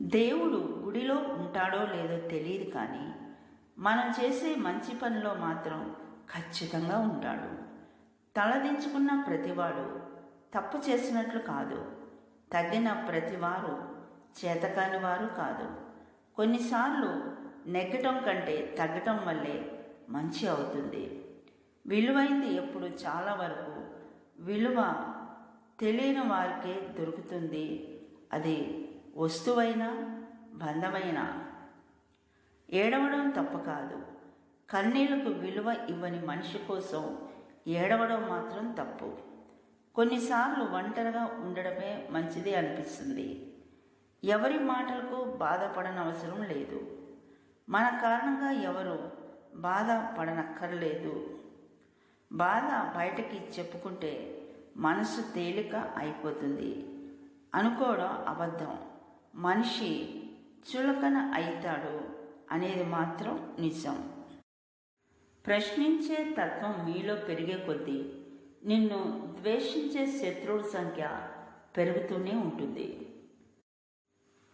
దేవుడు గుడిలో ఉంటాడో లేదో తెలియదు కానీ మనం చేసే మంచి పనిలో మాత్రం ఖచ్చితంగా ఉంటాడు. తలదించుకున్న ప్రతివాడు తప్పు చేసినట్లు కాదు. తగ్గిన ప్రతివారు చేతకాని వారు కాదు. కొన్నిసార్లు నెగ్గటం కంటే తగ్గటం వల్లే మంచి అవుతుంది. విలువైంది ఎప్పుడు చాలా వరకు విలువ తెలియని వారికే దొరుకుతుంది. అది వస్తువైనా బంధమైనా. ఏడవడం తప్పు కాదు కన్నీళ్ళకు విలువ ఇవ్వని మనిషి కోసం ఏడవడం మాత్రం తప్పు. కొన్నిసార్లు ఒంటరిగా ఉండడమే మంచిది అనిపిస్తుంది. ఎవరి మాటలకు బాధపడనవసరం లేదు. మన కారణంగా ఎవరు బాధపడనక్కర్లేదు. బాధ బయటకి చెప్పుకుంటే మనసు తేలిక అయిపోతుంది. అనుకోవడం అబద్ధం. మనిషి చులకన అవుతాడు అనేది మాత్రం నిజం. ప్రశ్నించే తత్వం మీలో పెరిగే కొద్దీ నిన్ను ద్వేషించే శత్రువుల సంఖ్య పెరుగుతూనే ఉంటుంది.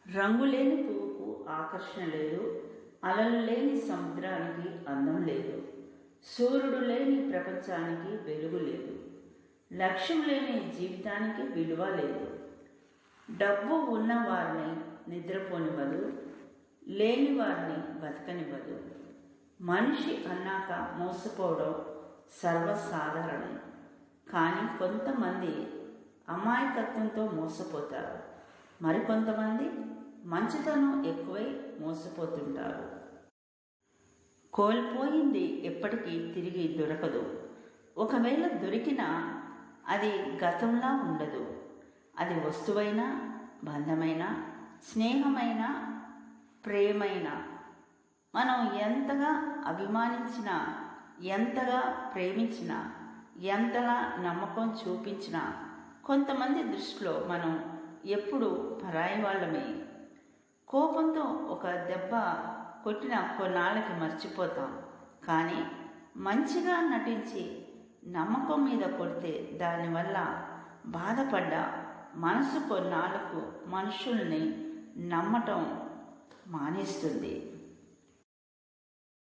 రంగులేని పువ్వుకు ఆకర్షణ లేదు అలలు లేని సముద్రానికి అందం లేదు సూర్యుడు లేని ప్రపంచానికి వెలుగు లేదు లక్ష్యం లేని జీవితానికి విలువ లేదు. డబ్బు ఉన్న వారిని నిద్రపోనివ్వదు లేని వారిని బతకనివ్వదు. మనిషి అన్నాక మోసపోవడం సర్వసాధారణం. కానీ కొంతమంది అమాయకత్వంతో మోసపోతారు. మరికొంతమంది మంచితనం ఎక్కువై మోసపోతుంటారు. కోల్పోయింది ఎప్పటికీ తిరిగి దొరకదు. ఒకవేళ దొరికినా అది గతంలా ఉండదు. అది వస్తువైనా బంధమైనా స్నేహమైన ప్రేమైన మనం ఎంతగా అభిమానించినా ఎంతగా ప్రేమించినా ఎంతగా నమ్మకం చూపించినా కొంతమంది దృష్టిలో మనం ఎప్పుడు పరాయి వాళ్ళమే. కోపంతో ఒక దెబ్బ కొట్టిన కొన్నాళ్ళకి మర్చిపోతాం. కానీ మంచిగా నటించి నమ్మకం మీద కొడితే దానివల్ల బాధపడ్డ మనసు కొన్నాళ్ళకు మనుషుల్ని నమ్మటం మానేస్తుంది.